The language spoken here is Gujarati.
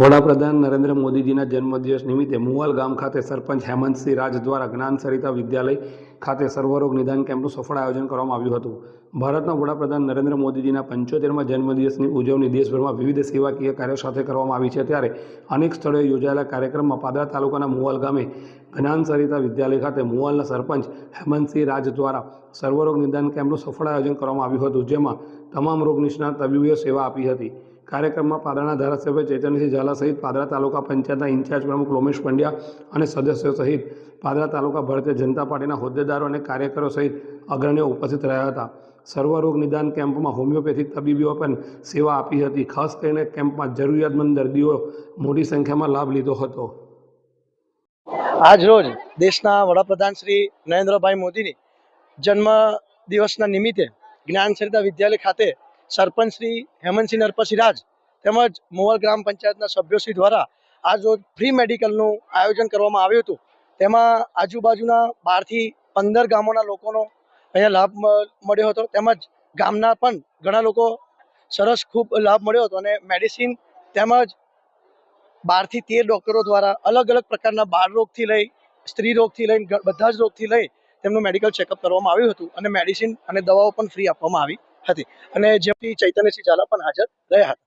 વડાપ્રધાન નરેન્દ્ર મોદીજીના જન્મદિવસ નિમિત્તે મુવાલ ગામ ખાતે સરપંચ હેમંતસિંહ રાજ દ્વારા જ્ઞાન સરિતા વિદ્યાલય ખાતે સર્વરોગ નિદાન કેમ્પનું સફળ આયોજન કરવામાં આવ્યું હતું. ભારતના વડાપ્રધાન નરેન્દ્ર મોદીજીના પંચોતેરમાં જન્મદિવસની ઉજવણી દેશભરમાં વિવિધ સેવાકીય કાર્યો સાથે કરવામાં આવી છે. ત્યારે અનેક સ્થળોએ યોજાયેલા કાર્યક્રમમાં પાદરા તાલુકાના મુવાલ ગામે જ્ઞાન સરિતા વિદ્યાલય ખાતે મુવાલના સરપંચ હેમંતસિંહ રાજ દ્વારા સર્વરોગ નિદાન કેમ્પનું સફળ આયોજન કરવામાં આવ્યું હતું, જેમાં તમામ રોગ નિષ્ણાત તબીબીઓ સેવા આપી હતી. કાર્યક્રમમાં પાદરાના ધારાસભ્ય ચૈતન્યસિંહ ઝાલા સહિત પાદરા તાલુકા પંચાયતના ઇન્ચાર્જ પ્રમુખ લોમેશ પંડ્યા અને સદસ્યો સહિત પાદરા તાલુકા ભારતીય જનતા પાર્ટીના હોદ્દેદારો અને કાર્યકરો સહિત અગ્રણીઓ ઉપસ્થિત રહ્યા હતા. સર્વરોગ નિદાન કેમ્પમાં હોમિયોપેથિક તબીબીઓ પણ સેવા આપી હતી. ખાસ કરીને કેમ્પમાં જરૂરિયાતમંદ દર્દીઓ મોટી સંખ્યામાં લાભ લીધો હતો. આજ રોજ દેશના વડાપ્રધાન શ્રી નરેન્દ્રભાઈ મોદીની જન્મ દિવસના નિમિત્તે જ્ઞાન સરિતા વિદ્યાલય ખાતે સરપંચ શ્રી હેમંતસિંહ નરપતસિંહ તેમજ મોવલ ગ્રામ પંચાયતના સભ્યોશ્રી દ્વારા આજ રોજ ફ્રી મેડિકલનું આયોજન કરવામાં આવ્યું હતું. તેમાં આજુબાજુના બારથી પંદર ગામોના લોકોનો અહીંયા લાભ મળ્યો હતો. તેમજ ગામના પણ ઘણા લોકો સરસ ખૂબ લાભ મળ્યો હતો અને મેડિસિન તેમજ બારથી તેર ડૉક્ટરો દ્વારા અલગ અલગ પ્રકારના બાળ રોગથી લઈ, સ્ત્રી રોગથી લઈને બધા જ રોગથી લઈ તેમનું મેડિકલ ચેકઅપ કરવામાં આવ્યું હતું અને મેડિસિન અને દવાઓ પણ ફ્રી આપવામાં આવી. હતી. અને જેમથી ચૈતન્યસિંહ ઝાલા પણ હાજર રહ્યા હતા.